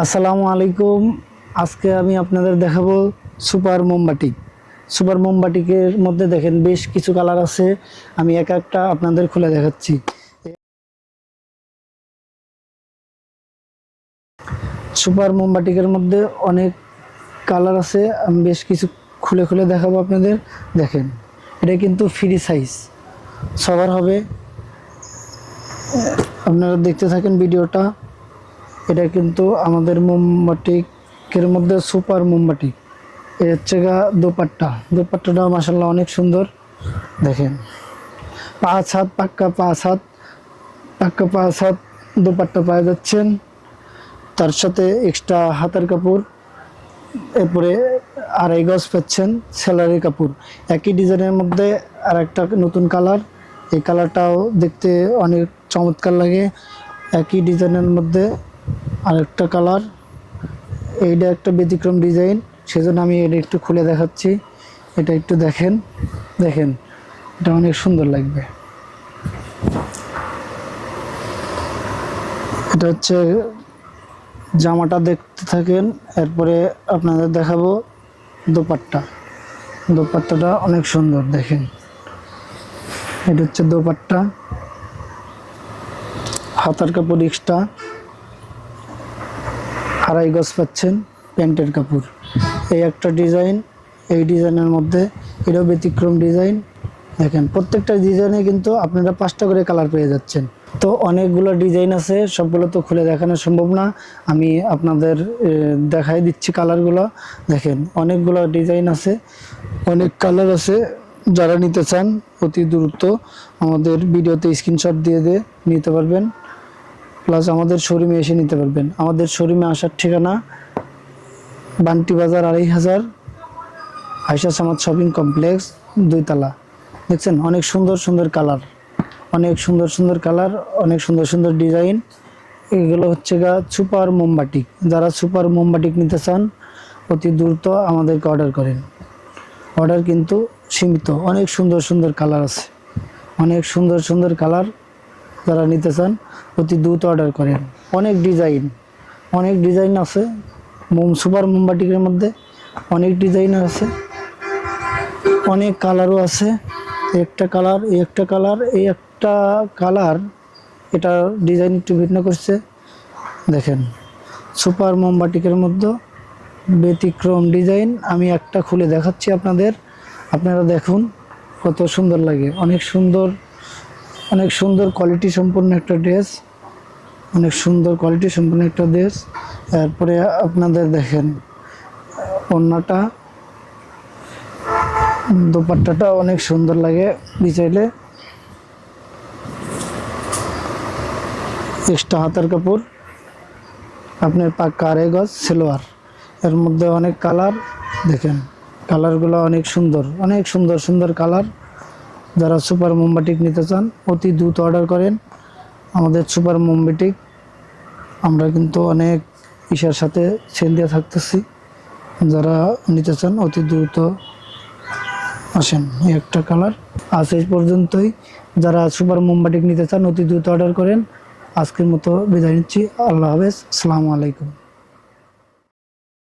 আসসালামু আলাইকুম। আজকে আমি আপনাদের দেখাবো সুপার মোমবাটি সুপার মোমবাটিকের মধ্যে দেখেন বেশ কিছু কালার আছে। আমি এক একটা আপনাদের খুলে দেখাচ্ছি। সুপার মোমবাটিকের মধ্যে অনেক কালার আছে। আমি বেশ কিছু খুলে খুলে দেখাবো আপনাদের। দেখেন, এটা কিন্তু ফ্রি সাইজ। সবার হবে। আপনারা দেখতে থাকেন ভিডিওটা। এটা কিন্তু আমাদের মোমবাটিকের মধ্যে সুপার মোমবাটি এর হচ্ছে গা দোপাট্টা। দোপাট্টাটা মাসাল্লাহ অনেক সুন্দর। দেখেন। পাঁচ হাত, পাক্কা পাঁচ হাত, পাক্কা পাঁচ হাত দোপাট্টা পাওয়া যাচ্ছেন। তার সাথে এক্সট্রা হাতের কাপড়, এরপরে আড়াই গজ পাচ্ছেন স্যালারি কাপড়। একই ডিজাইনের মধ্যে আর একটা নতুন কালার। এই কালারটাও দেখতে অনেক চমৎকার লাগে। একই ডিজাইনের মধ্যে আরেকটা কালার। এইটা একটা ব্যতিক্রম ডিজাইন, সেজন্য আমি এটা একটু খুলে দেখাচ্ছি। এটা একটু দেখেন দেখেন, এটা অনেক সুন্দর লাগবে। এটা হচ্ছে জামাটা দেখতে থাকেন, এরপরে আপনাদের দেখাবো দোপাট্টা। দোপাট্টাটা অনেক সুন্দর, দেখেন। এটা হচ্ছে দোপাট্টা। হাতার কাপড় এক্সট্রা আড়াই গজ পাচ্ছেন প্যান্টের কাপড়। এই একটা ডিজাইন, এই ডিজাইনের মধ্যে এটাও ব্যতিক্রম ডিজাইন। দেখেন, প্রত্যেকটা ডিজাইনে কিন্তু আপনারা পাঁচটা করে কালার পেয়ে যাচ্ছেন। তো অনেকগুলো ডিজাইন আছে, সবগুলো তো খুলে দেখানো সম্ভব না। আমি আপনাদের দেখাই দিচ্ছি কালারগুলো। দেখেন, অনেকগুলো ডিজাইন আছে, অনেক কালার আছে। যারা নিতে চান অতি দ্রুত আমাদের ভিডিওতে স্ক্রিনশট দিয়ে দিয়ে নিতে পারবেন। প্লাস আমাদের শোরুমে এসে নিতে পারবেন। আমাদের শোরুমে আসার ঠিকানা বান্টি বাজার আড়াই হাজার আয়সা সামাদ শপিং কমপ্লেক্স দুইতলা। দেখছেন? অনেক সুন্দর সুন্দর কালার অনেক সুন্দর সুন্দর কালার অনেক সুন্দর সুন্দর ডিজাইন এগুলো হচ্ছে গা সুপার মোমবাটিক যারা সুপার মোমবাটিক নিতে চান, অতি দ্রুত আমাদেরকে অর্ডার করেন। অর্ডার কিন্তু সীমিত। অনেক সুন্দর সুন্দর কালার আছে। অনেক সুন্দর সুন্দর কালার যারা নিতে চান, অতি দ্রুত অর্ডার করেন। অনেক ডিজাইন অনেক ডিজাইন আছে। মোম সুপার মোমবাটিকের মধ্যে অনেক ডিজাইন আছে। অনেক কালারও আছে। একটা কালার এই একটা কালার এই একটা কালার এটা ডিজাইন একটু ভিন্ন করছে। দেখেন সুপার মোমবাটিকের মধ্যে ব্যতিক্রম ডিজাইন আমি একটা খুলে দেখাচ্ছি আপনাদের। আপনারা দেখুন কত সুন্দর লাগে। অনেক সুন্দর অনেক সুন্দর কোয়ালিটি সম্পন্ন একটা ড্রেস অনেক সুন্দর কোয়ালিটি সম্পন্ন একটা ড্রেস তারপরে আপনাদের দেখেন ওড়নাটা দোপাট্টাটা অনেক সুন্দর লাগে বিছাইলে এক্সট্রা হাতের কাপড়, আপনার পাক্কা আড়াই গজ সেলোয়ার এর মধ্যে অনেক কালার দেখেন কালারগুলো অনেক সুন্দর অনেক সুন্দর সুন্দর কালার যারা সুপার মোমবাটিক নিতে চান, অতি দ্রুত অর্ডার করেন। আমাদের সুপার মোমবাটিক আমরা কিন্তু অনেক ইসার সাথে সেল দিয়ে থাকতেছি। যারা নিতে চান, অতি দ্রুত আসেন। একটা কালার। আজ এই পর্যন্তই। যারা সুপার মোমবাটিক নিতে চান, অতি দ্রুত অর্ডার করেন। আজকের মতো বিদায় নিচ্ছি। আল্লাহ হাফেজ। আসসালামু আলাইকুম।